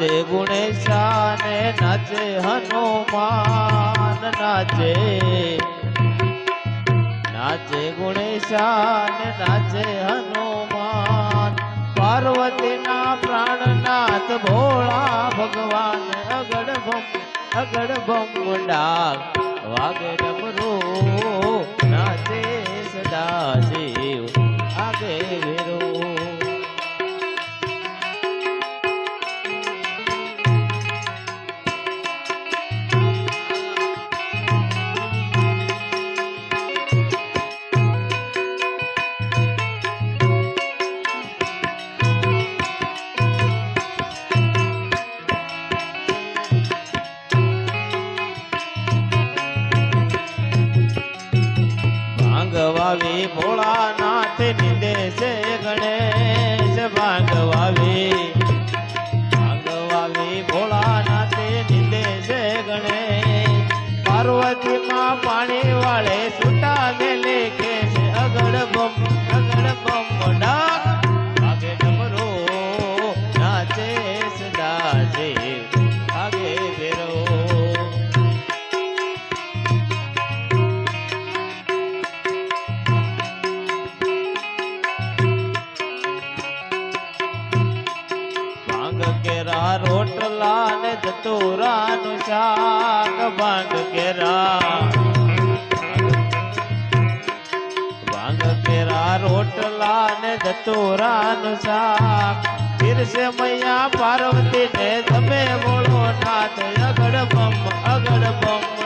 નાચે ગુણેશાને નાચે હનુમાન નાચે નાચે ગુણેશાને નાચે હનુમાન. પાર્વતીના પ્રાણનાથ ભોળા ભગવાન અગડ ભમ અગડ ભમ ગુંડા વાગે ડમરો. નાચે સદા શિવ આગે ભાંગવાવી ભોળાનાથ નિંદે છે ગણેશ ભાંગવાવી કેરા રોટલા ને જતુરાનું શાક ભાંગ કેરા. ભાંગ કેરા રોટલા ને જતુરાનું શાક. પીરસે મૈયા પાર્વતી ને તમે બોલો, નાથ અગડ બમ અગડ બમ.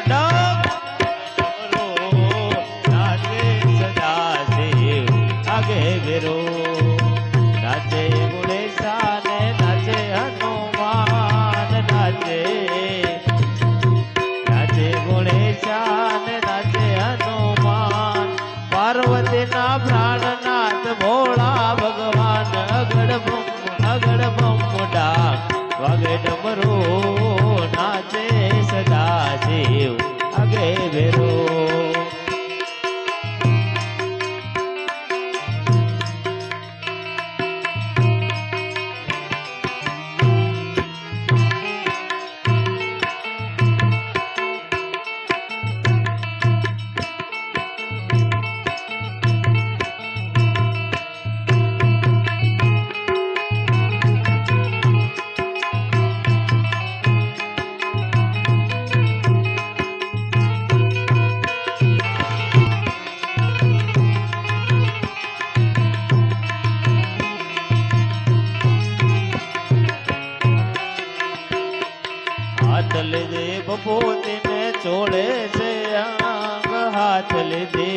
હાથ લીધે બપોતીને છોડે છે આંગ હાથ લીધે.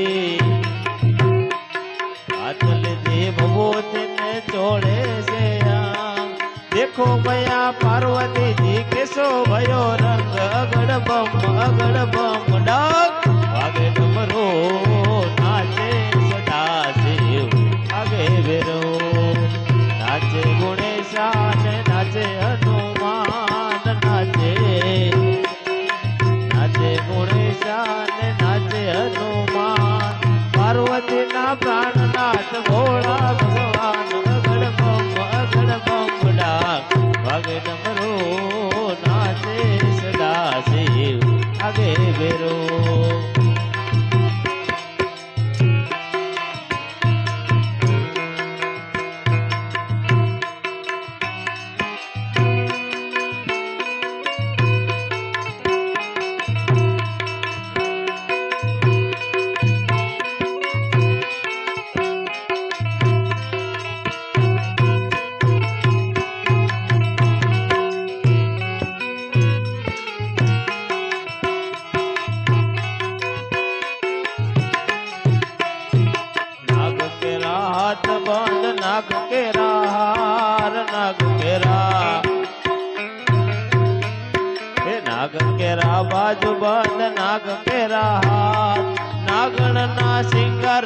હાથ લીધી બપોતી ને છોડે છે આંગ દેખો ભયા પાર્વતીજી કેસો ભયો કેરા હાથ બંધ નાગ કેરા હાર નાગ કેરા હે નાગ કેરા બાજુ બંધ નાગ કેરા હાથ નાગણ ના સિંગર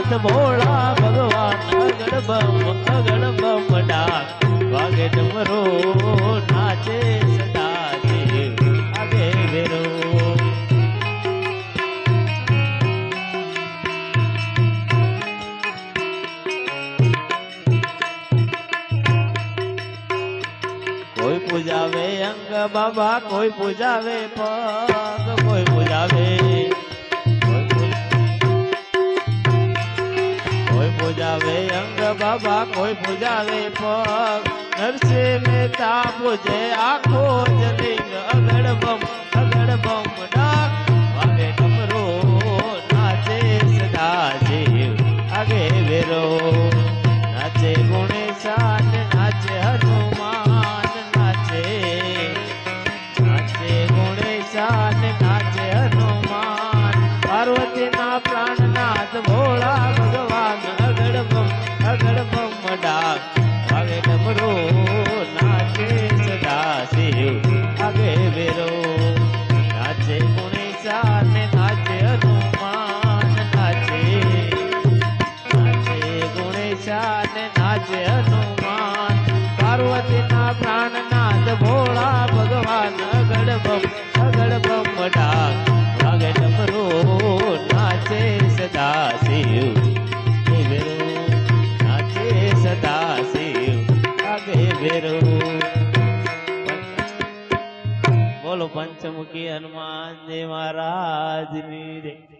પ્રાણનાથ ભોળા ભગવાન અગળ બમ અગળ બમ ડાક વાગે ડમરો નાચે પૂજાવે અંગ બાબા, કોઈ પૂજાવે પગ, કોઈ પૂજાવે પૂજાવે અંગ બાબા કોઈ પૂજાવે પગ. નરસિંહ મહેતા પૂજે આખો જલિંગ વાગે વેરો બોલો પંચમુખી હનુમાનજી મહારાજની જય.